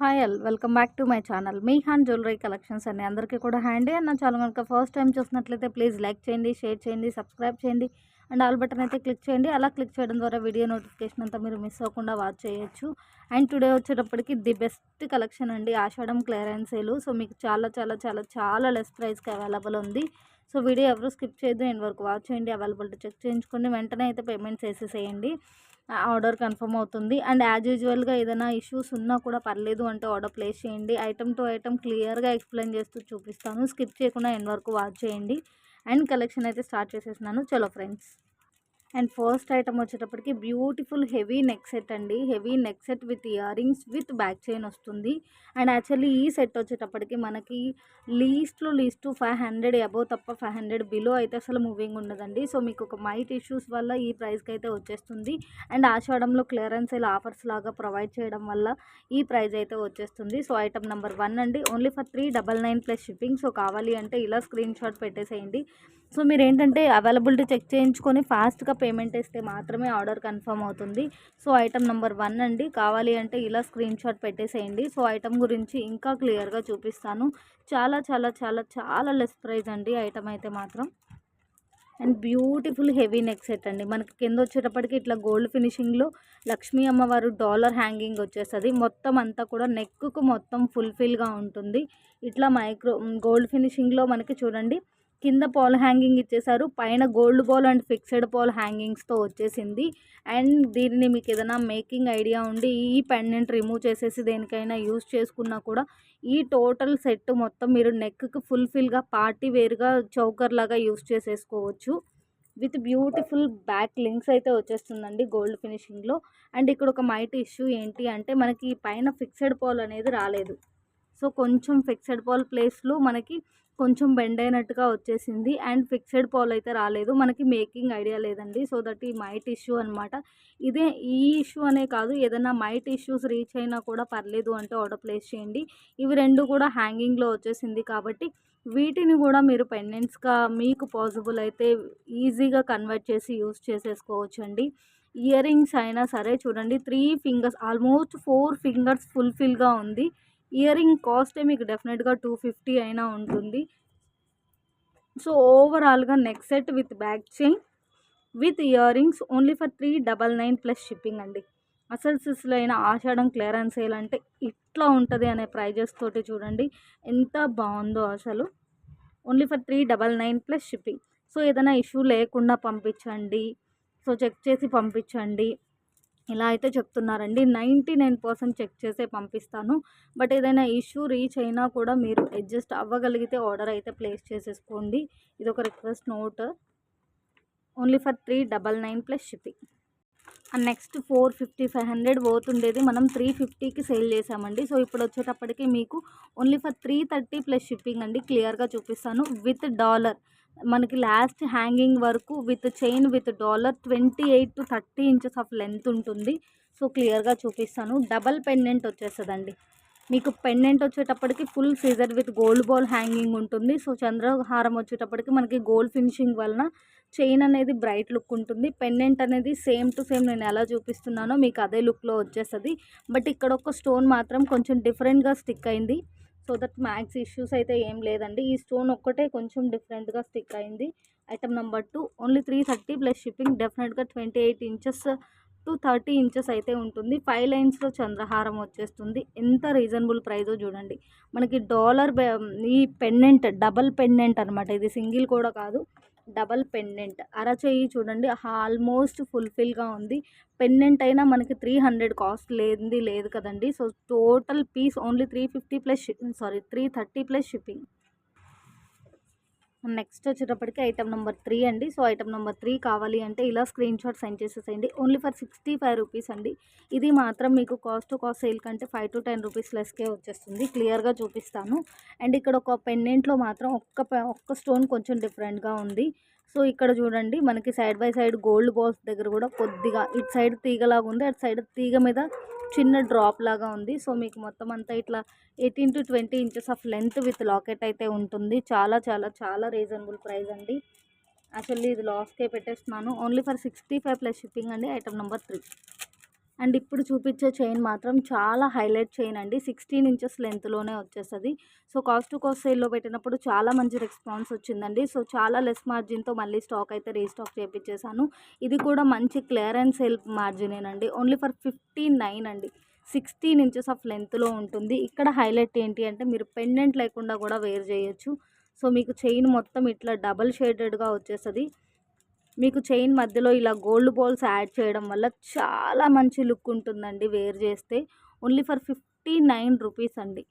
Hi all welcome back to my channel. Me hand jewellery collections అండి. అందరికీ కూడా hand and నా channel కనుక ఫస్ట్ టైం చూసినట్లయితే ప్లీజ్ లైక్ చేయండి షేర్ చేయండి సబ్స్క్రైబ్ చేయండి అండ్ ఆల్ బటన్ అయితే క్లిక్ చేయండి. అలా క్లిక్ చేయడం ద్వారా వీడియో నోటిఫికేషన్ అంతా మీరు మిస్ అవ్వకుండా వాచ్ చేయొచ్చు. అండ్ టుడే వచ్చేటప్పటికి ది బెస్ట్ కలెక్షన్ అండి. ఆషాఢం క్లియరెన్స్ సేలు. సో మీకు చాలా చాలా చాలా చాలా లెస్ ప్రైస్కి అవైలబుల్ ఉంది. సో వీడియో ఎవరు స్కిప్ చేయదు నేను వరకు వాచ్ చేయండి అవైలబిలిటీ చెక్ చేయించుకోండి. వెంటనే అయితే పేమెంట్స్ వేసేసేయండి. ఆర్డర్ కన్ఫర్మ్ అవుతుంది. అండ్ యాజ్ యూజువల్గా ఏదైనా ఇష్యూస్ ఉన్నా కూడా పర్లేదు అంటే ఆర్డర్ ప్లేస్ చేయండి. ఐటమ్ టు ఐటమ్ క్లియర్గా ఎక్స్ప్లెయిన్ చేస్తూ చూపిస్తాను. స్కిప్ చేయకుండా ఎండ్ వరకు వాచ్ చేయండి. అండ్ కలెక్షన్ అయితే స్టార్ట్ చేసేసినాను చలో ఫ్రెండ్స్. అండ్ ఫస్ట్ ఐటమ్ వచ్చేటప్పటికి బ్యూటిఫుల్ హెవీ నెక్ సెట్ అండి. Heavy neck set with earrings with back chain వస్తుంది. అండ్ యాక్చువల్లీ ఈ సెట్ వచ్చేటప్పటికి మనకి లీస్ట్లో లీస్ట్ ఫైవ్ హండ్రెడ్ అబోవ్ తప్ప ఫైవ్ హండ్రెడ్ బిలో అయితే అసలు మూవింగ్ ఉండదండి. సో మీకు ఒక మైట్ ఇష్యూస్ వల్ల ఈ ప్రైస్కి అయితే వచ్చేస్తుంది. అండ్ ఆషాఢంలో క్లియరెన్స్ ఇలా ఆఫర్స్ లాగా ప్రొవైడ్ చేయడం వల్ల ఈ ప్రైస్ అయితే వచ్చేస్తుంది. సో ఐటమ్ నెంబర్ వన్ అండి. Only for three double nine plus shipping. So కావాలి అంటే ఇలా స్క్రీన్ షాట్ పెట్టేసేయండి. సో మీరు ఏంటంటే అవైలబిలిటీ చెక్ చేయించుకొని ఫాస్ట్గా పేమెంట్ ఇస్తే మాత్రమే ఆర్డర్ కన్ఫర్మ్ అవుతుంది. సో ఐటమ్ నెంబర్ వన్ అండి. కావాలి అంటే ఇలా స్క్రీన్ షాట్ పెట్టేసేయండి. సో ఐటమ్ గురించి ఇంకా క్లియర్గా చూపిస్తాను. చాలా చాలా చాలా చాలా లెస్ ప్రైజ్ అండి ఐటమ్ అయితే మాత్రం. And beautiful heavy neck set అండి. మనకి కింద వచ్చేటప్పటికి ఇట్లా గోల్డ్ ఫినిషింగ్లో లక్ష్మీ అమ్మవారు డాలర్ హ్యాంగింగ్ వచ్చేస్తుంది. మొత్తం అంతా కూడా నెక్కు మొత్తం ఫుల్ఫిల్గా ఉంటుంది. ఇట్లా మైక్రో గోల్డ్ ఫినిషింగ్లో మనకి చూడండి కింద పోల్ హ్యాంగింగ్ ఇచ్చేసారు. పైన గోల్డ్ పోల్ అండ్ ఫిక్స్డ్ పాల్ హ్యాంగింగ్స్తో వచ్చేసింది. అండ్ దీనిని మీకు ఏదైనా మేకింగ్ ఐడియా ఉండి ఈ పెండెంట్ రిమూవ్ చేసేసి దేనికైనా యూస్ చేసుకున్నా కూడా ఈ టోటల్ సెట్ మొత్తం మీరు నెక్కి ఫుల్ఫిల్గా పార్టీ వేర్గా చౌకర్ లాగా యూస్ చేసేసుకోవచ్చు. విత్ బ్యూటిఫుల్ బ్యాక్ లింక్స్ అయితే వచ్చేస్తుందండి గోల్డ్ ఫినిషింగ్లో అండ్ ఇక్కడ ఒక మైట్ ఇష్యూ ఏంటి అంటే మనకి పైన ఫిక్స్డ్ పాల్ అనేది రాలేదు. సో కొంచెం ఫిక్స్డ్ పాల్ ప్లేస్లో మనకి కొంచెం బెండ్ అయినట్టుగా వచ్చేసింది. అండ్ ఫిక్స్డ్ పాల్ అయితే రాలేదు. మనకి మేకింగ్ ఐడియా లేదండి. సో దట్ ఈ మైట్ ఇష్యూ అనమాట ఇదే ఈ ఇష్యూ అనే కాదు. ఏదైనా మైట్ ఇష్యూస్ రీచ్ అయినా కూడా పర్లేదు అంటే ఆర్డర్ ప్లేస్ చేయండి. ఇవి రెండు కూడా హ్యాంగింగ్లో వచ్చేసింది కాబట్టి వీటిని కూడా మీరు పెండెంట్స్గా మీకు పాసిబుల్ అయితే ఈజీగా కన్వర్ట్ చేసి యూస్ చేసేసుకోవచ్చు అండి ఇయర్ రింగ్స్ అయినా సరే చూడండి. Three fingers almost four fingers ఫుల్ఫిల్గా ఉంది. ఇయర్ రింగ్ కాస్టే మీకు డెఫినెట్గా టూ ఫిఫ్టీ అయినా ఉంటుంది. సో ఓవరాల్గా neck set with back chain with ear rings only for three double nine plus shipping అండి. అసలు సిస్లో అయినా ఆషాఢం క్లియరెన్స్ సేల్ అంటే ఇట్లా ఉంటుంది అనే ప్రైజెస్ తోటి చూడండి. ఎంత బాగుందో అసలు. Only for three double nine plus shipping. So ఏదైనా ఇష్యూ లేకుండా పంపించండి. సో చెక్ చేసి పంపించండి. ఇలా అయితే చెప్తున్నారండి. నైంటీ నైన్ పర్సెంట్ చెక్ చేసే పంపిస్తాను. బట్ ఏదైనా ఇష్యూ రీచ్ అయినా కూడా మీరు అడ్జస్ట్ అవ్వగలిగితే ఆర్డర్ అయితే ప్లేస్ చేసేసుకోండి. ఇది ఒక request note. Only for three double nine plus shipping. And next four fifty five hundred పోతుండేది. మనం త్రీ ఫిఫ్టీకి సేల్ చేసామండి సో ఇప్పుడు వచ్చేటప్పటికి మీకు only for three thirty plus shipping అండి. క్లియర్గా చూపిస్తాను. With dollar. మనకి లాస్ట్ హ్యాంగింగ్ వరకు with chain with dollar twenty eight to thirty inches of length ఉంటుంది. సో క్లియర్గా చూపిస్తాను. డబల్ పెండెంట్ వచ్చేస్తుందండి. మీకు పెండెంట్ వచ్చేటప్పటికి ఫుల్ సీజర్ విత్ గోల్డ్ బాల్ హ్యాంగింగ్ ఉంటుంది. సో చంద్రహారం వచ్చేటప్పటికి మనకి గోల్డ్ ఫినిషింగ్ వలన చైన్ అనేది బ్రైట్ లుక్ ఉంటుంది. పెండెంట్ అనేది సేమ్ టు సేమ్ నేను ఎలా చూపిస్తున్నానో మీకు అదే లుక్లో వచ్చేస్తుంది. బట్ ఇక్కడ ఒక స్టోన్ మాత్రం కొంచెం డిఫరెంట్గా స్టిక్ అయింది. సో దట్ మ్యాక్స్ ఇష్యూస్ అయితే ఏం లేదండి. ఈ స్టోన్ ఒక్కటే కొంచెం డిఫరెంట్గా స్టిక్ అయింది. Item number two only three thirty plus shipping డెఫినెట్గా twenty eight inches to thirty inches అయితే ఉంటుంది. ఫైవ్ లైన్స్లో చంద్రహారం వచ్చేస్తుంది. ఎంత రీజనబుల్ ప్రైజో చూడండి. మనకి డాలర్ ఈ పెన్నెంట్ డబల్ పెన్నెంట్ అనమాట ఇది సింగిల్ కూడా కాదు. Double pendant. అరచేయి చూడండి ఆల్మోస్ట్ ఫుల్ఫిల్గా ఉంది. పెండెంట్ అయినా మనకి త్రీ హండ్రెడ్ కాస్ట్ లేనిది లేదు కదండి. So total piece only three fifty plus sorry three thirty plus shipping. Next వచ్చేటప్పటికి ఐటమ్ నెంబర్ త్రీ అండి. సో ఐటమ్ నెంబర్ త్రీ కావాలి అంటే ఇలా స్క్రీన్ షాట్ సెండ్ చేసేసేయండి. Only for sixty five rupees అండి. ఇది మాత్రం మీకు కాస్ట్ కాస్ట్ సేల్ కంటే ఫైవ్ టు టెన్ రూపీస్ లెస్కే వచ్చేస్తుంది. క్లియర్గా చూపిస్తాను. అండ్ ఇక్కడ ఒక పెన్నెంట్లో మాత్రం ఒక్క ఒక్క స్టోన్ కొంచెం డిఫరెంట్గా ఉంది. సో ఇక్కడ చూడండి మనకి side by side gold balls దగ్గర కూడా కొద్దిగా ఇటు సైడ్ తీగలాగా ఉంది. అటు సైడ్ తీగ మీద చిన్న డ్రాప్ లాగా ఉంది. సో మీకు మొత్తం అంతా ఇట్లా eighteen to twenty inches of length with locket అయితే ఉంటుంది. చాలా చాలా చాలా రీజనబుల్ ప్రైస్ అండి. యాక్చువల్లీ ఇది లాస్కే పెట్టేస్తున్నాను. Only for sixty five plus shipping అండి. Item number three. అండ్ ఇప్పుడు చూపించే చైన్ మాత్రం చాలా హైలైట్ చైన్ అండి. సిక్స్టీన్ ఇంచెస్ లెంత్లోనే వచ్చేస్తుంది. సో కాస్ట్ టు కాస్ట్ సేల్లో పెట్టినప్పుడు చాలా మంచి రెస్పాన్స్ వచ్చిందండి. సో చాలా లెస్ మార్జిన్తో మళ్ళీ స్టాక్ అయితే రీస్టాక్ చేయించేసాను ఇది కూడా మంచి క్లియరెన్స్ సేల్ మార్జినేనండి ఓన్లీ ఫర్ ఫిఫ్టీ నైన్ అండి. సిక్స్టీన్ ఇంచెస్ ఆఫ్ లెంత్లో ఉంటుంది. ఇక్కడ హైలైట్ ఏంటి అంటే మీరు పెండెంట్ లేకుండా కూడా వేర్ చేయొచ్చు. సో మీకు చైన్ మొత్తం ఇట్లా డబల్ షేడెడ్గా వచ్చేస్తుంది. మీకు చైన్ మధ్యలో ఇలా గోల్డ్ బాల్స్ యాడ్ చేయడం వల్ల చాలా మంచి లుక్ ఉంటుందండి వేర్ చేస్తే. Only for fifty nine rupees అండి.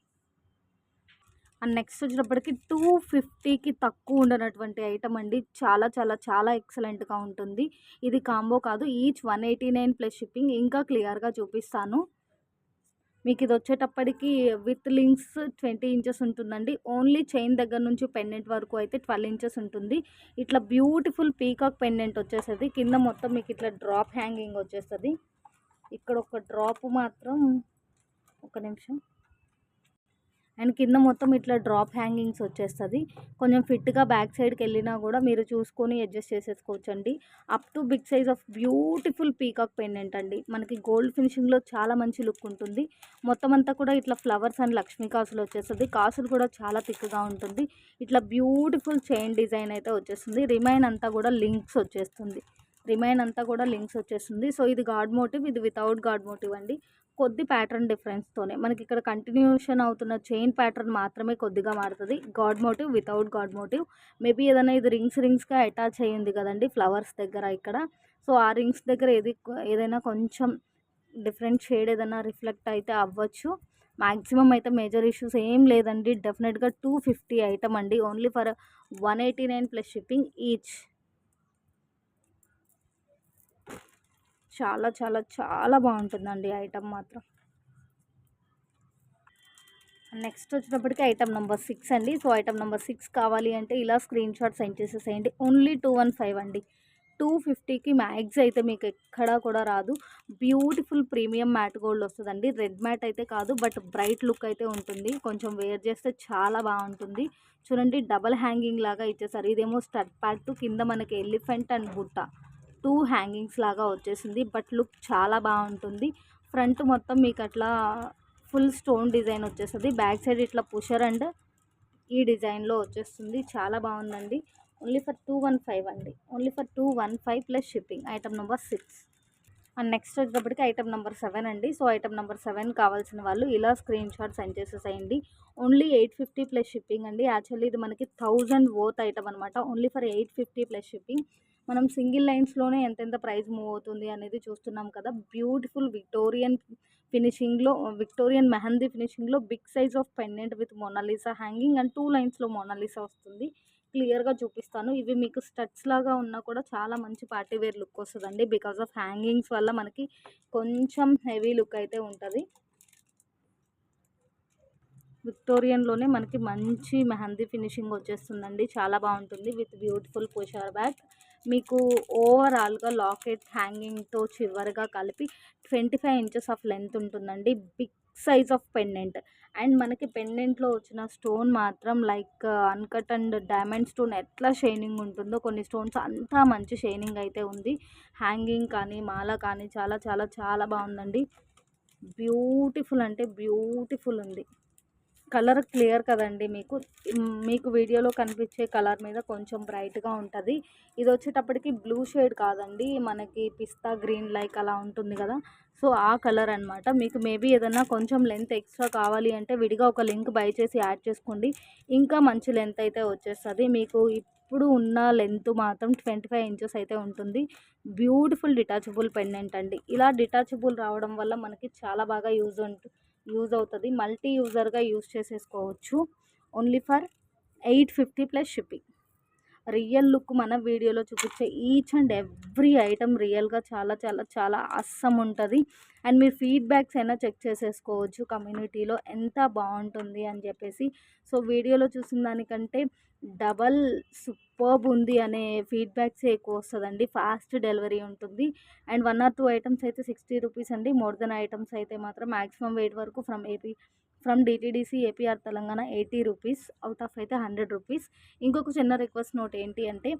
అండ్ నెక్స్ట్ వచ్చేటప్పటికి టూ ఫిఫ్టీకి తక్కువ ఉండనటువంటి ఐటమ్ అండి. చాలా చాలా చాలా ఎక్సలెంట్గా ఉంటుంది. ఇది కాంబో కాదు each one eighty nine plus shipping. ఇంకా క్లియర్గా చూపిస్తాను. మీకు ఇది వచ్చేటప్పటికి విత్ లింక్స్ ట్వంటీ ఇంచెస్ ఉంటుందండి. ఓన్లీ చైన్ దగ్గర నుంచి పెండెంట్ వరకు అయితే ట్వెల్వ్ ఇంచెస్ ఉంటుంది. ఇట్లా బ్యూటిఫుల్ పీకాక్ పెండెంట్ వచ్చేస్తుంది. కింద మొత్తం మీకు ఇట్లా డ్రాప్ హ్యాంగింగ్ వచ్చేస్తుంది. ఇక్కడ ఒక డ్రాప్ మాత్రం ఒక నిమిషం. అండ్ కింద మొత్తం ఇట్లా డ్రాప్ హ్యాంగింగ్స్ వచ్చేస్తుంది. కొంచెం ఫిట్గా బ్యాక్ సైడ్కి వెళ్ళినా కూడా మీరు చూసుకొని అడ్జస్ట్ చేసేసుకోవచ్చు అండి up to big size of beautiful peacock pendant అండి. మనకి గోల్డ్ ఫినిషింగ్లో చాలా మంచి లుక్ ఉంటుంది. మొత్తం అంతా కూడా ఇట్లా ఫ్లవర్స్ అండ్ లక్ష్మీ కాసులు వచ్చేస్తుంది. కాసులు కూడా చాలా థిక్గా ఉంటుంది. ఇట్లా బ్యూటిఫుల్ చైన్ డిజైన్ అయితే వచ్చేస్తుంది. రిమైన్ అంతా కూడా లింక్స్ వచ్చేస్తుంది. రిమైన్ అంతా కూడా లింక్స్ వచ్చేస్తుంది. సో ఇది గాడ్ మోటివ్ ఇది వితౌట్ గాడ్ మోటివ్ అండి. కొద్ది ప్యాటర్న్ డిఫరెన్స్తోనే మనకి ఇక్కడ కంటిన్యూషన్ అవుతున్న చైన్ ప్యాటర్న్ మాత్రమే కొద్దిగా మారుతుంది. God motive without god motive maybe ఏదైనా ఇది రింగ్స్ రింగ్స్గా అటాచ్ అయ్యింది కదండి ఫ్లవర్స్ దగ్గర ఇక్కడ. సో ఆ రింగ్స్ దగ్గర ఏది ఏదైనా కొంచెం డిఫరెంట్ షేడ్ ఏదైనా రిఫ్లెక్ట్ అయితే అవ్వచ్చు. మ్యాక్సిమం అయితే మేజర్ ఇష్యూస్ ఏం లేదండి. డెఫినెట్గా టూ ఫిఫ్టీ ఐటమ్ అండి. Only for one eighty nine plus shipping each చాలా చాలా చాలా బాగుంటుందండి ఐటమ్ మాత్రం. నెక్స్ట్ వచ్చేటప్పటికి ఐటమ్ నెంబర్ సిక్స్ అండి. సో ఐటమ్ నెంబర్ సిక్స్ కావాలి అంటే ఇలా స్క్రీన్ షాట్ సెండ్ చేసేసేయండి. ఓన్లీ టూ వన్ ఫైవ్ అండి. టూ ఫిఫ్టీకి మ్యాగ్స్ అయితే మీకు ఎక్కడా కూడా రాదు. బ్యూటిఫుల్ ప్రీమియం మ్యాట్ గోల్డ్ వస్తుందండి. రెడ్ మ్యాట్ అయితే కాదు బట్ బ్రైట్ లుక్ అయితే ఉంటుంది. కొంచెం వేర్ చేస్తే చాలా బాగుంటుంది. చూడండి డబల్ హ్యాంగింగ్ లాగా ఇచ్చేసారు. ఇదేమో స్టడ్ ప్యాట్ కింద మనకి ఎలిఫెంట్ అండ్ బుట్ట. టూ హ్యాంగింగ్స్ లాగా వచ్చేసింది. బట్ లుక్ చాలా బాగుంటుంది. ఫ్రంట్ మొత్తం మీకు అట్లా ఫుల్ స్టోన్ డిజైన్ వచ్చేస్తుంది. బ్యాక్ సైడ్ ఇట్లా పుషర్ అండ్ ఈ డిజైన్లో వచ్చేస్తుంది. చాలా బాగుందండి. Only for two one five అండి. Only for two one five plus shipping. Item number six. And next వచ్చేటప్పటికి ఐటమ్ నెంబర్ సెవెన్ అండి. సో ఐటమ్ నెంబర్ సెవెన్ కావాల్సిన వాళ్ళు ఇలా స్క్రీన్ షాట్ సెండ్ చేసేసేయండి. Only eight fifty plus shipping అండి. Actually ఇది మనకి థౌజండ్ ఓత్ ఐటమ్ అనమాట only for eight fifty plus shipping. మనం సింగిల్ లైన్స్లోనే ఎంతెంత ప్రైస్ మూవ్ అవుతుంది అనేది చూస్తున్నాం కదా. బ్యూటిఫుల్ విక్టోరియన్ ఫినిషింగ్లో Victorian mehndi ఫినిషింగ్లో big size of pendant with Mona Lisa hanging and two లైన్స్లో మొనాలిసా వస్తుంది. క్లియర్గా చూపిస్తాను. ఇవి మీకు స్టడ్స్ లాగా ఉన్నా కూడా చాలా మంచి పార్టీ వేర్ లుక్ వస్తుందండి. బికాస్ ఆఫ్ హ్యాంగింగ్స్ వల్ల మనకి కొంచెం హెవీ లుక్ అయితే ఉంటుంది. విక్టోరియన్లోనే మనకి మంచి మెహందీ ఫినిషింగ్ వచ్చేస్తుందండి. చాలా బాగుంటుంది విత్ బ్యూటిఫుల్ పుషర్ బ్యాగ్. మీకు ఓవరాల్గా లాకెట్ హ్యాంగింగ్తో చివరిగా కలిపి twenty five inches of length ఉంటుందండి. Big size of pendant and మనకి పెండెంట్లో వచ్చిన స్టోన్ మాత్రం like uncut and diamond stone ఎట్లా షైనింగ్ ఉంటుందో కొన్ని స్టోన్స్ అంతా మంచి షైనింగ్ అయితే ఉంది. హ్యాంగింగ్ కానీ మాల కానీ చాలా చాలా చాలా బాగుందండి. బ్యూటిఫుల్ అంటే బ్యూటిఫుల్ ఉంది. కలర్ క్లియర్ కదండి మీకు. మీకు వీడియోలో కనిపించే కలర్ మీద కొంచెం బ్రైట్గా ఉంటుంది. ఇది వచ్చేటప్పటికి బ్లూ షేడ్ కాదండి. మనకి పిస్తా గ్రీన్ లైక్ అలా ఉంటుంది కదా. సో ఆ కలర్ అనమాట మీకు మేబీ ఏదన్నా కొంచెం లెంత్ ఎక్స్ట్రా కావాలి అంటే విడిగా ఒక లింక్ బై చేసి యాడ్ చేసుకోండి. ఇంకా మంచి లెంత్ అయితే వచ్చేస్తుంది. మీకు ఇప్పుడు ఉన్న లెంత్ మాత్రం ట్వంటీ ఫైవ్ ఇంచెస్ అయితే ఉంటుంది. బ్యూటిఫుల్ డిటాచబుల్ పెండెంట్ అండి ఇలా డిటాచబుల్ రావడం వల్ల మనకి చాలా బాగా యూజ్ ఉంటుంది యూజ్ అవుతుంది. మల్టీ యూజర్గా యూజ్ చేసేసుకోవచ్చు. Only for eight fifty plus shipping real look మన వీడియోలో చూపించే ఈచ్ అండ్ ఎవ్రీ ఐటమ్ రియల్గా చాలా చాలా చాలా అస్సం ఉంటుంది. అండ్ మీరు ఫీడ్బ్యాక్స్ అయినా చెక్ చేసేసుకోవచ్చు. కమ్యూనిటీలో ఎంత బాగుంటుంది అని చెప్పేసి. సో వీడియోలో చూసిన దానికంటే డబల్ సూపర్బ్ ఉంది అనే ఫీడ్బ్యాక్స్ ఎక్కువ వస్తుందండి. ఫాస్ట్ డెలివరీ ఉంటుంది. And one or two items అయితే సిక్స్టీ రూపీస్ అండి. మోర్ దెన్ ఐటమ్స్ అయితే మాత్రం మ్యాక్సిమం వెయిట్ వరకు from AP from DTDC AP or Telangana eighty rupees out of అయితే హండ్రెడ్ రూపీస్. ఇంకొక చిన్న రిక్వెస్ట్ నోట్ ఏంటి అంటే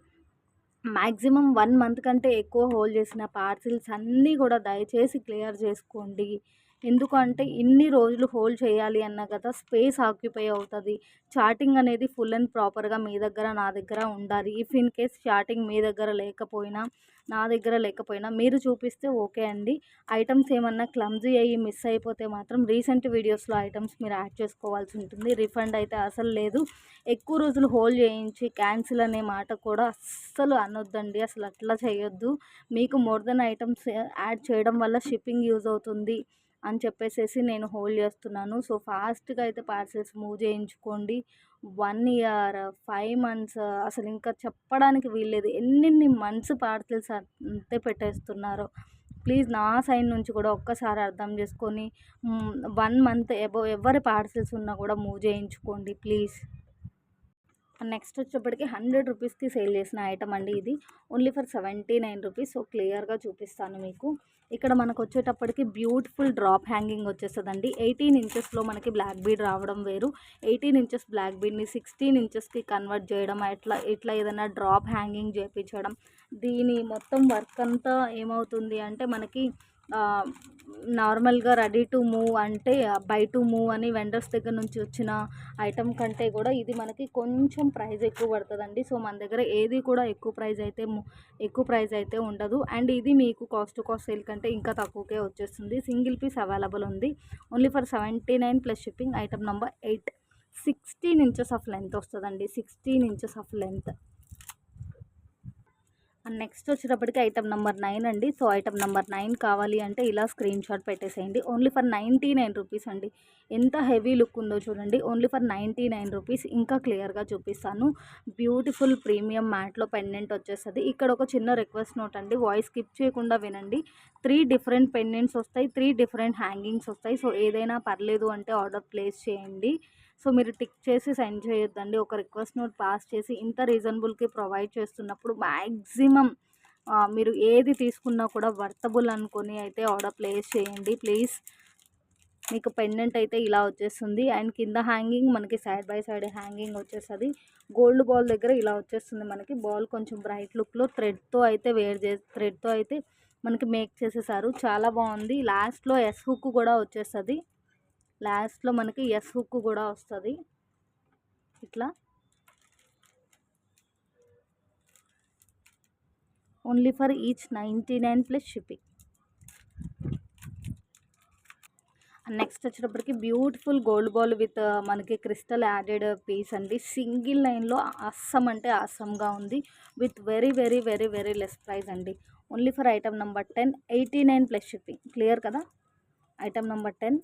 మ్యాక్సిమం వన్ మంత్ కంటే ఎక్కువ హోల్డ్ చేసిన పార్సిల్స్ అన్నీ కూడా దయచేసి క్లియర్ చేసుకోండి. ఎందుకంటే ఇన్ని రోజులు హోల్డ్ చేయాలి అన్న కదా స్పేస్ ఆక్యుపై అవుతుంది. చాటింగ్ అనేది ఫుల్ అండ్ ప్రాపర్గా మీ దగ్గర నా దగ్గర ఉండాలి. ఇఫ్ ఇన్ కేస్ చాటింగ్ మీ దగ్గర లేకపోయినా నా దగ్గర లేకపోయినా మీరు చూపిస్తే ఓకే అండి. ఐటమ్స్ ఏమన్నా క్లమ్జీ అయ్యి మిస్ అయిపోతే మాత్రం రీసెంట్ వీడియోస్లో ఐటమ్స్ మీరు యాడ్ చేసుకోవాల్సి ఉంటుంది. రిఫండ్ అయితే అసలు లేదు. ఎక్కువ రోజులు హోల్డ్ చేయించి క్యాన్సిల్ అనే మాట కూడా అస్సలు అనొద్దండి. అసలు అట్లా చేయొద్దు. మీకు మోర్ దెన్ ఐటమ్స్ యాడ్ చేయడం వల్ల షిప్పింగ్ యూజ్ అవుతుంది. అని చెప్పేసేసి నేను హోల్డ్ చేస్తున్నాను. సో ఫాస్ట్గా అయితే పార్సెల్స్ మూవ్ చేయించుకోండి. వన్ ఇయర్ ఫైవ్ మంత్స్ అసలు ఇంకా చెప్పడానికి వీల్లేదు. ఎన్నెన్ని మంత్స్ పార్సెల్స్ అంతే పెట్టేస్తున్నారు. ప్లీజ్ నా సైడ్ నుంచి కూడా ఒక్కసారి అర్థం చేసుకొని వన్ మంత్ ఎబో ఎవరి పార్సెల్స్ ఉన్నా కూడా మూవ్ చేయించుకోండి ప్లీజ్. నెక్స్ట్ వచ్చేప్పటికి హండ్రెడ్ రూపీస్కి సేల్ చేసిన ఐటమ్ అండి ఇది. Only for seventy nine rupees. So క్లియర్గా చూపిస్తాను మీకు. ఇక్కడ మనకు వచ్చేటప్పటికి బ్యూటిఫుల్ డ్రాప్ హ్యాంగింగ్ వచ్చేస్తుందండి. ఎయిటీన్ ఇంచెస్లో మనకి బ్లాక్ బీడ్ రావడం వేరు. ఎయిటీన్ ఇంచెస్ బ్లాక్ బీడ్ని సిక్స్టీన్ ఇంచెస్కి కన్వర్ట్ చేయడం అట్లా ఇట్లా ఏదైనా డ్రాప్ హ్యాంగింగ్ చేయించడం దీని మొత్తం వర్క్ అంతా ఏమవుతుంది అంటే మనకి నార్మల్గా రెడీ టు మూవ్ అంటే బై టు మూవ్ అని వెండర్స్ దగ్గర నుంచి వచ్చిన ఐటమ్ కంటే కూడా ఇది మనకి కొంచెం ప్రైస్ ఎక్కువ పడుతుందండి. సో మన దగ్గర ఏది కూడా ఎక్కువ ప్రైస్ అయితే ఎక్కువ ప్రైస్ అయితే ఉండదు. అండ్ ఇది మీకు కాస్ట్ కాస్ట్ సేల్ కంటే ఇంకా తక్కువకే వచ్చేస్తుంది. సింగిల్ పీస్ అవైలబుల్ ఉంది. Only for seventy nine plus shipping item number eight. Sixteen inches of length వస్తుందండి. Sixteen inches of length. And next వచ్చేటప్పటికి ఐటమ్ నెంబర్ నైన్ అండి. సో ఐటమ్ నెంబర్ నైన్ కావాలి అంటే ఇలా స్క్రీన్ షాట్ పెట్టేసేయండి. Only for ninety nine rupees అండి. ఎంత heavy look ఉందో చూడండి. Only for ninety nine rupees ఇంకా క్లియర్గా చూపిస్తాను. బ్యూటిఫుల్ ప్రీమియం మ్యాట్లో పెండెంట్ వచ్చేస్తుంది. ఇక్కడ ఒక చిన్న రిక్వెస్ట్ నోట్ అండి. వాయిస్ స్కిప్ చేయకుండా వినండి. త్రీ డిఫరెంట్ పెండెంట్స్ వస్తాయి. త్రీ డిఫరెంట్ హ్యాంగింగ్స్ వస్తాయి. సో ఏదైనా పర్లేదు అంటే ఆర్డర్ ప్లేస్ చేయండి. సో మీరు టిక్ చేసి సెండ్ చేయొద్దండి. ఒక రిక్వెస్ట్ నోట్ పాస్ చేసి ఇంత రీజనబుల్కి ప్రొవైడ్ చేస్తున్నప్పుడు మ్యాక్సిమం మీరు ఏది తీసుకున్నా కూడా వర్తబుల్ అనుకొని అయితే ఆర్డర్ ప్లేస్ చేయండి. ప్లీజ్. మీకు పెండెంట్ అయితే ఇలా వచ్చేస్తుంది. అండ్ కింద హ్యాంగింగ్ మనకి సైడ్ బై సైడ్ హ్యాంగింగ్ వచ్చేస్తుంది. గోల్డ్ బాల్ దగ్గర ఇలా వచ్చేస్తుంది మనకి. బాల్ కొంచెం బ్రైట్ లుక్లో థ్రెడ్తో అయితే వేర్ చే థ్రెడ్తో అయితే మనకి మేక్ చేసేసారు. చాలా బాగుంది. లాస్ట్లో ఎస్ హుక్ కూడా వచ్చేస్తుంది. లాస్ట్లో మనకి ఎస్ హుక్ కూడా వస్తుంది. ఇట్లా. Only for each ninety nine plus shipping. Next వచ్చేటప్పటికి బ్యూటిఫుల్ గోల్డ్ బాల్ విత్ మనకి క్రిస్టల్ యాడెడ్ పీస్ అండి. సింగిల్ లైన్లో అస్సం అంటే అస్సంగా ఉంది. With very very very very less price అండి. Only for item number ten eighty nine plus shipping. Clear కదా? Item number ten.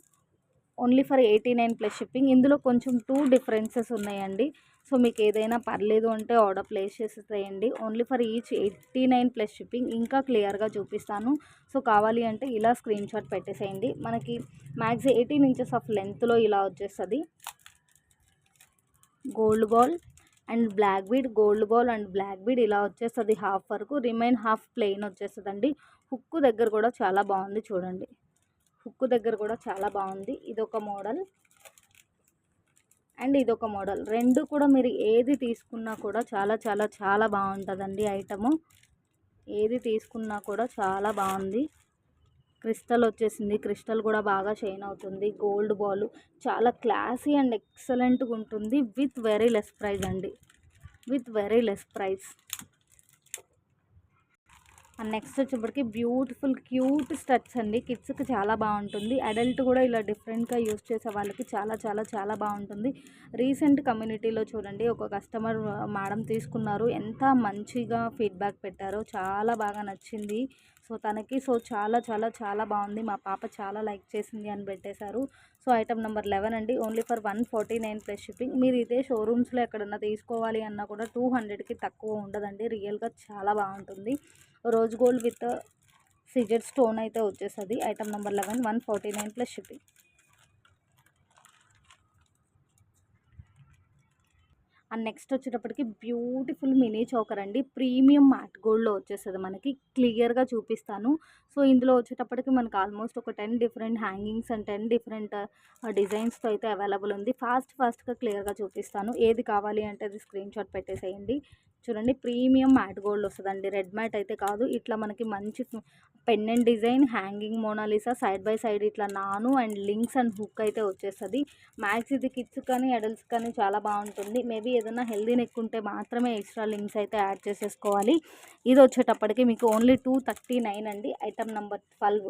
Only for eighty nine plus shipping. ఇందులో కొంచెం టూ డిఫరెన్సెస్ ఉన్నాయండి. సో మీకు ఏదైనా పర్లేదు అంటే ఆర్డర్ ప్లేస్ చేసేసేయండి. Only for each eighty nine plus shipping ఇంకా క్లియర్గా చూపిస్తాను. సో కావాలి అంటే ఇలా స్క్రీన్ షాట్ పెట్టేసేయండి. మనకి మ్యాక్స్ ఎయిటీన్ ఇంచెస్ ఆఫ్ లెంత్లో ఇలా వచ్చేస్తుంది. Gold ball and black bead gold ball and black bead ఇలా వచ్చేస్తుంది హాఫ్ వరకు. రిమైన్ హాఫ్ ప్లెయిన్ వచ్చేస్తుందండి. హుక్కు దగ్గర కూడా చాలా బాగుంది చూడండి. హుక్ దగ్గర కూడా చాలా బాగుంది. ఇదొక మోడల్. అండ్ ఇదొక మోడల్. రెండు కూడా మీరు ఏది తీసుకున్నా కూడా చాలా చాలా చాలా బాగుంటుందండి ఐటము. ఏది తీసుకున్నా కూడా చాలా బాగుంది. క్రిస్టల్ వచ్చేసింది. క్రిస్టల్ కూడా బాగా షైన్ అవుతుంది. Gold ball. చాలా క్లాసీ అండ్ ఎక్సలెంట్గా ఉంటుంది. విత్ వెరీ లెస్ ప్రైస్ అండి. With very less price. Next వచ్చేప్పటికి బ్యూటిఫుల్ క్యూట్ స్టచ్ అండి. కిడ్స్కి చాలా బాగుంటుంది. అడల్ట్ కూడా ఇలా డిఫరెంట్గా యూస్ చేసే వాళ్ళకి చాలా చాలా చాలా బాగుంటుంది. రీసెంట్ కమ్యూనిటీలో చూడండి ఒక కస్టమర్ మేడం తీసుకున్నారు. ఎంత మంచిగా ఫీడ్బ్యాక్ పెట్టారో చాలా బాగా నచ్చింది. సో తనకి సో చాలా చాలా చాలా బాగుంది. మా పాప చాలా లైక్ చేసింది అని పెట్టేశారు. సో ఐటమ్ నెంబర్ లెవెన్ అండి. Only for one forty nine plus shipping. మీరు ఇదే షోరూమ్స్లో ఎక్కడన్నా తీసుకోవాలి అన్నా కూడా టూ హండ్రెడ్కి తక్కువ ఉండదండి. రియల్గా చాలా బాగుంటుంది. Rose gold with CZ stone అయితే వచ్చేస్తుంది. Item number eleven one forty nine plus shipping and next వచ్చేటప్పటికి బ్యూటిఫుల్ మినీ చోకర్ అండి. ప్రీమియం మ్యాట్ గోల్డ్లో వచ్చేస్తుంది మనకి. క్లియర్గా చూపిస్తాను. సో ఇందులో వచ్చేటప్పటికి మనకి ఆల్మోస్ట్ ఒక ten different hangings and ten different డిజైన్స్తో అయితే అవైలబుల్ ఉంది. ఫాస్ట్ ఫాస్ట్గా క్లియర్గా చూపిస్తాను. ఏది కావాలి అంటే అది స్క్రీన్ షాట్ పెట్టేసేయండి. చూడండి ప్రీమియం మ్యాట్ గోల్డ్ వస్తుందండి. రెడ్ మ్యాట్ అయితే కాదు. ఇట్లా మనకి మంచి pendant design hanging Mona Lisa side by side ఇట్లా నాను అండ్ లింక్స్ అండ్ హుక్ అయితే వచ్చేస్తుంది. మ్యాక్స్ ఇది కిడ్స్ కానీ అడల్ట్స్ కానీ చాలా బాగుంటుంది. మేబీ ఏదైనా హెల్దీ నెక్ ఉంటే మాత్రమే ఎక్స్ట్రా లింక్స్ అయితే యాడ్ చేసేసుకోవాలి. ఇది వచ్చేటప్పటికి మీకు ఓన్లీ టూ థర్టీ నైన్ అండి. Item number twelve.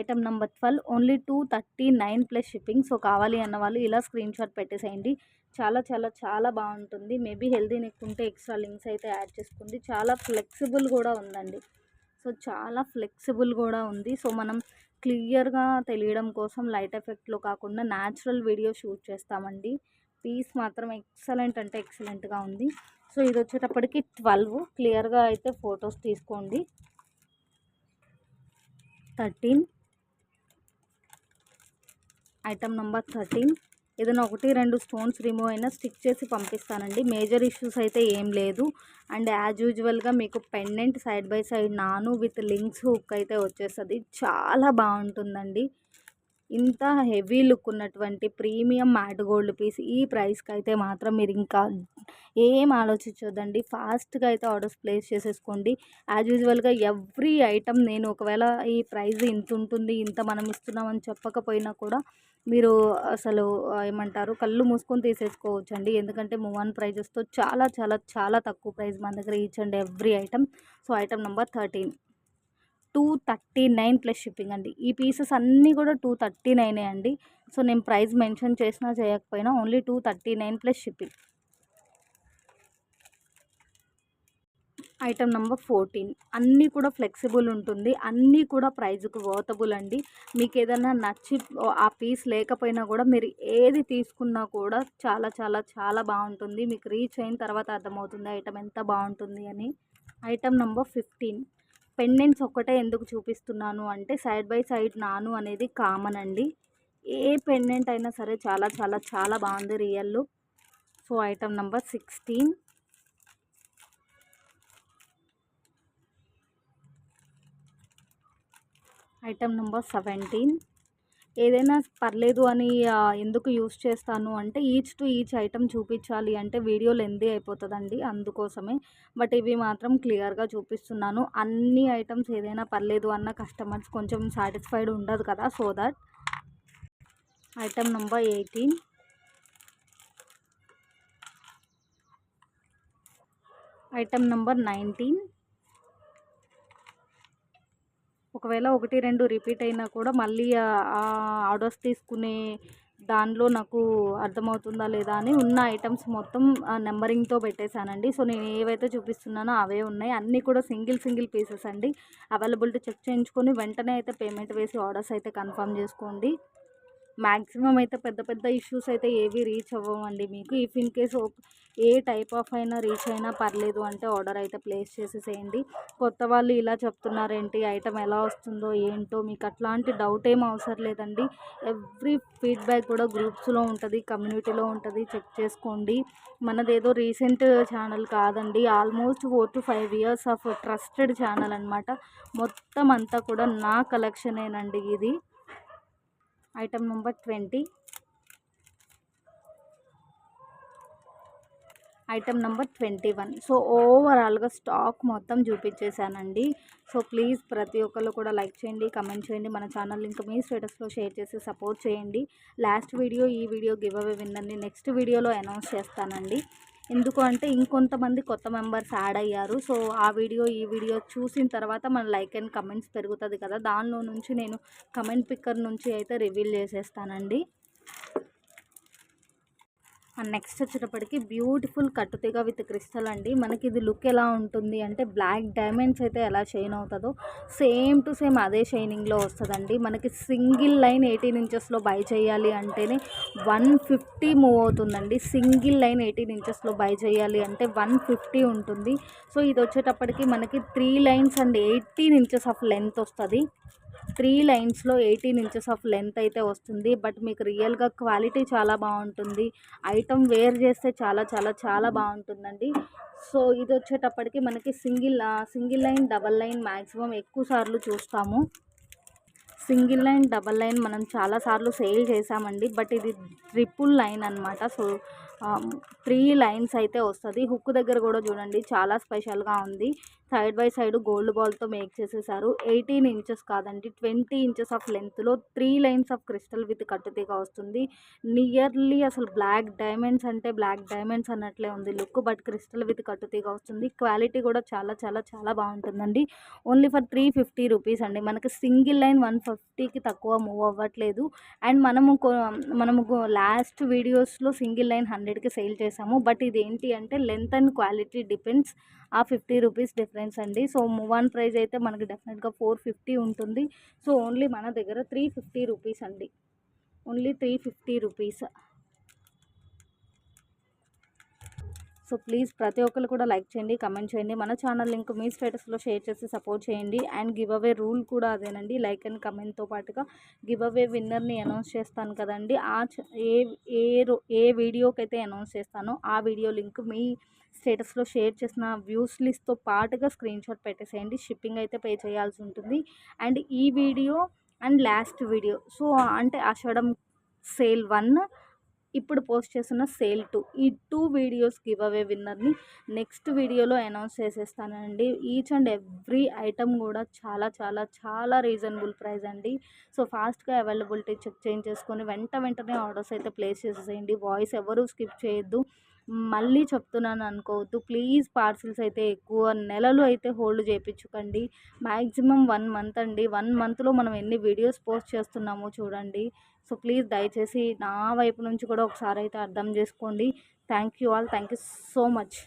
Item number twelve only two thirty nine plus shipping. So కావాలి అన్న వాళ్ళు ఇలా స్క్రీన్ షాట్ పెట్టేసేయండి. చాలా చాలా చాలా బాగుంటుంది. మేబీ హెల్దీ నెక్ ఉంటే ఎక్స్ట్రా లింక్స్ అయితే యాడ్ చేసుకోండి. చాలా ఫ్లెక్సిబుల్ కూడా ఉందండి. సో చాలా ఫ్లెక్సిబుల్ కూడా ఉంది. సో మనం క్లియర్గా తెలియడం కోసం లైట్ ఎఫెక్ట్లో కాకుండా న్యాచురల్ వీడియో షూట్ చేస్తామండి. పీస్ మాత్రం ఎక్సలెంట్ అంటే ఎక్సలెంట్గా ఉంది. సో ఇది వచ్చేటప్పటికి ట్వెల్వ్. క్లియర్గా అయితే ఫొటోస్ తీసుకోండి. థర్టీన్. Item number thirteen. ఏదైనా ఒకటి రెండు స్టోన్స్ రిమూవ్ అయినా స్టిక్ చేసి పంపిస్తానండి. మేజర్ ఇష్యూస్ అయితే ఏం లేదు. అండ్ యాజ్ యూజువల్గా మీకు పెండెంట్ సైడ్ బై సైడ్ నాను విత్ లింక్స్ హుక్ అయితే వచ్చేస్తుంది. చాలా బాగుంటుందండి. ఇంత హెవీ లుక్ ఉన్నటువంటి ప్రీమియం మ్యాట్ గోల్డ్ పీస్ ఈ ప్రైస్కి అయితే మాత్రం మీరు ఇంకా ఏం ఆలోచించొద్దండి. ఫాస్ట్గా అయితే ఆర్డర్స్ ప్లేస్ చేసేసుకోండి. యాజ్ యూజువల్గా ఎవ్రీ ఐటమ్ నేను ఒకవేళ ఈ ప్రైస్ ఇంత ఉంటుంది ఇంత మనం ఇస్తున్నామని చెప్పకపోయినా కూడా మీరు అసలు ఏమంటారు కళ్ళు మూసుకొని తీసేసుకోవచ్చండి. ఎందుకంటే మూవన్ ప్రైజెస్తో చాలా చాలా చాలా తక్కువ ప్రైస్ మన దగ్గర each and every item so item number thirteen two thirty nine plus shipping అండి. ఈ పీసెస్ అన్నీ కూడా టూ థర్టీ నైనే అండి. సో నేను ప్రైస్ మెన్షన్ చేసినా చేయకపోయినా only two thirty nine plus shipping. Item number fourteen. అన్నీ కూడా ఫ్లెక్సిబుల్ ఉంటుంది. అన్నీ కూడా ప్రైజ్కి వర్తబుల్ అండి. మీకు ఏదైనా నచ్చి ఆ పీస్ లేకపోయినా కూడా మీరు ఏది తీసుకున్నా కూడా చాలా చాలా చాలా బాగుంటుంది. మీకు రీచ్ అయిన తర్వాత అర్థమవుతుంది ఐటమ్ ఎంత బాగుంటుంది అని. Item number fifteen. పెండెంట్స్ ఒక్కటే ఎందుకు చూపిస్తున్నాను అంటే సైడ్ బై సైడ్ నాను అనేది కామన్ అండి. ఏ పెండెంట్ అయినా సరే చాలా చాలా చాలా బాగుంది real so item number sixteen. Item number seventeen. ఏదైనా పర్లేదు అని ఎందుకు యూస్ చేస్తాను అంటే ఈచ్ టు ఈచ్ ఐటమ్ చూపించాలి అంటే వీడియో లెందీ అయిపోతుందండి అందుకోసమే. బట్ ఇవి మాత్రం క్లియర్గా చూపిస్తున్నాను. అన్ని ఐటమ్స్ ఏదైనా పర్లేదు అన్న కస్టమర్స్ కొంచెం సాటిస్ఫైడ్ ఉండదు కదా so that. Item number eighteen. Item number nineteen. ఒకవేళ ఒకటి రెండు రిపీట్ అయినా కూడా మళ్ళీ ఆర్డర్స్ తీసుకునే దానిలో నాకు అర్థమవుతుందా లేదా అని ఉన్న ఐటమ్స్ మొత్తం నెంబరింగ్తో పెట్టేశానండి. సో నేను ఏవైతే చూపిస్తున్నానో అవే ఉన్నాయి. అన్నీ కూడా సింగిల్ సింగిల్ పీసెస్ అండి. అవైలబిలిటీ చెక్ చేయించుకొని వెంటనే అయితే పేమెంట్ వేసి ఆర్డర్స్ అయితే కన్ఫర్మ్ చేసుకోండి. మ్యాక్సిమం అయితే పెద్ద పెద్ద ఇష్యూస్ అయితే ఏవి రీచ్ అవ్వమండి మీకు if in case a type of అయినా రీచ్ అయినా పర్లేదు అంటే ఆర్డర్ అయితే ప్లేస్ చేసేసేయండి. కొత్త వాళ్ళు ఇలా చెప్తున్నారేంటి ఐటమ్ ఎలా వస్తుందో ఏంటో మీకు అట్లాంటి డౌట్ ఏం అవసరం లేదండి. ఎవ్రీ ఫీడ్బ్యాక్ కూడా గ్రూప్స్లో ఉంటుంది కమ్యూనిటీలో ఉంటుంది. చెక్ చేసుకోండి. మనదేదో రీసెంట్ ఛానల్ కాదండి. Almost four to five years of trusted channel అనమాట మొత్తం అంతా కూడా నా కలెక్షనేనండి ఇది. Item number twenty. Item number twenty one. So ఓవరాల్గా స్టాక్ మొత్తం చూపించేశానండి. సో ప్లీజ్ ప్రతి ఒక్కరు కూడా లైక్ చేయండి కమెంట్ చేయండి మన ఛానల్ లింక్ మీ స్టేటస్లో షేర్ చేసి సపోర్ట్ చేయండి. లాస్ట్ వీడియో ఈ వీడియో గివ్ అవే విన్నండి నెక్స్ట్ వీడియోలో అనౌన్స్ చేస్తానండి. ఎందుకు అంటే ఇంకొంతమంది కొత్త మెంబర్స్ యాడ్ అయ్యారు. సో ఆ వీడియో ఈ వీడియో చూసిన తర్వాత మన లైక్ అండ్ కమెంట్స్ పెరుగుతుంది కదా. దానిలో నుంచి నేను కమెంట్ పిక్కర్ నుంచి అయితే రివీల్ చేసేస్తానండి. అండ్ నెక్స్ట్ వచ్చేటప్పటికి బ్యూటిఫుల్ కట్టుతీగ విత్ క్రిస్టల్ అండి. మనకి ఇది లుక్ ఎలా ఉంటుంది అంటే బ్లాక్ డైమండ్స్ అయితే ఎలా షైన్ అవుతుందో సేమ్ టు సేమ్ అదే షైనింగ్లో వస్తుందండి. మనకి సింగిల్ లైన్ ఎయిటీన్ ఇంచెస్లో బై చేయాలి అంటేనే వన్ ఫిఫ్టీ మూవ్ అవుతుందండి. సింగిల్ లైన్ ఎయిటీన్ ఇంచెస్లో బై చేయాలి అంటే వన్ ఫిఫ్టీ ఉంటుంది. సో ఇది వచ్చేటప్పటికి మనకి three lines and eighteen inches of length వస్తుంది. త్రీ లైన్స్లో ఎయిటీన్ ఇంచెస్ ఆఫ్ లెంత్ అయితే వస్తుంది. బట్ మీకు రియల్గా క్వాలిటీ చాలా బాగుంటుంది. ఐటమ్ వేర్ చేస్తే చాలా చాలా చాలా బాగుంటుందండి. సో ఇది వచ్చేటప్పటికి మనకి single single line double line maximum ఎక్కువ సార్లు చూస్తాము. సింగిల్ లైన్ డబల్ లైన్ మనం చాలాసార్లు సేల్ చేసామండి బట్ ఇది ట్రిపుల్ లైన్ అనమాట సో త్రీ లైన్స్ అయితే వస్తుంది. హుక్ దగ్గర కూడా చూడండి చాలా స్పెషల్గా ఉంది. సైడ్ బై సైడ్ గోల్డ్ బాల్తో మేక్ చేసేసారు. ఎయిటీన్ ఇంచెస్ కాదండి ట్వంటీ ఇంచెస్ ఆఫ్ లెంత్లో three lines of crystal with కట్టుతీగ వస్తుంది. నియర్లీ అసలు బ్లాక్ డైమండ్స్ అంటే బ్లాక్ డైమండ్స్ అన్నట్లే ఉంది లుక్ బట్ క్రిస్టల్ విత్ కట్టుతీగ వస్తుంది. క్వాలిటీ కూడా చాలా చాలా చాలా బాగుంటుందండి. Only for three fifty rupees అండి. మనకి సింగిల్ లైన్ వన్ ఫిఫ్టీకి తక్కువ మూవ్ అవ్వట్లేదు. అండ్ మనము మనము లాస్ట్ వీడియోస్లో సింగిల్ లైన్ హండ్రెడ్కి సేల్ చేసాము. బట్ ఇది ఏంటి అంటే లెంత్ అండ్ క్వాలిటీ డిపెండ్స్ ఆ ఫిఫ్టీ రూపీస్ డిఫరెన్స్ అండి. సో మువాన్ ఆన్ ప్రైస్ అయితే మనకి డెఫినెట్గా ఫోర్ ఫిఫ్టీ ఉంటుంది. సో ఓన్లీ మన దగ్గర త్రీ ఫిఫ్టీ రూపీస్ అండి. Only three fifty rupees. So please ప్రతి ఒక్కరు కూడా లైక్ చేయండి కమెంట్ చేయండి. మన ఛానల్ లింక్ మీ స్టేటస్లో షేర్ చేసి సపోర్ట్ చేయండి. అండ్ గివ్ అవే రూల్ కూడా అదేనండి. లైక్ అండ్ కమెంట్తో పాటుగా గివ్ అవే విన్నర్ని అనౌన్స్ చేస్తాను కదండి. ఆ ఏ ఏ ఏ వీడియోకి అయితే అనౌన్స్ చేస్తానో ఆ వీడియో లింక్ మీ స్టేటస్లో షేర్ చేసిన వ్యూస్ లిస్ట్తో పాటుగా స్క్రీన్ షాట్ పెట్టేసేయండి. షిప్పింగ్ అయితే పే చేయాల్సి ఉంటుంది. అండ్ ఈ video and last video. So అంటే ఆషాఢం సేల్ వన్ ఇప్పుడు పోస్ట్ చేస్తున్న సేల్ టూ. ఈ టూ వీడియోస్ గివ్ అవే విన్నర్ని నెక్స్ట్ వీడియోలో అనౌన్స్ చేసేస్తానండి. ఈచ్ అండ్ ఎవ్రీ ఐటమ్ కూడా చాలా చాలా చాలా రీజనబుల్ ప్రైస్ అండి. సో ఫాస్ట్గా అవైలబిలిటీ చెక్ చేయించేసుకొని వెంట వెంటనే ఆర్డర్స్ అయితే ప్లేస్ చేసేసేయండి. వాయిస్ ఎవరు స్కిప్ చేయొద్దు. మళ్ళీ చెప్తున్నాను అనుకోవద్దు. ప్లీజ్ పార్సిల్స్ అయితే ఎక్కువ నెలలు అయితే హోల్డ్ చేయించుకండి మ్యాక్సిమం వన్ మంత్ అండి. వన్ మంత్లో మనం ఎన్ని వీడియోస్ పోస్ట్ చేస్తున్నామో చూడండి. సో ప్లీజ్ దయచేసి నా వైపు నుంచి కూడా ఒకసారి అయితే అర్థం చేసుకోండి. Thank you all. Thank you so much.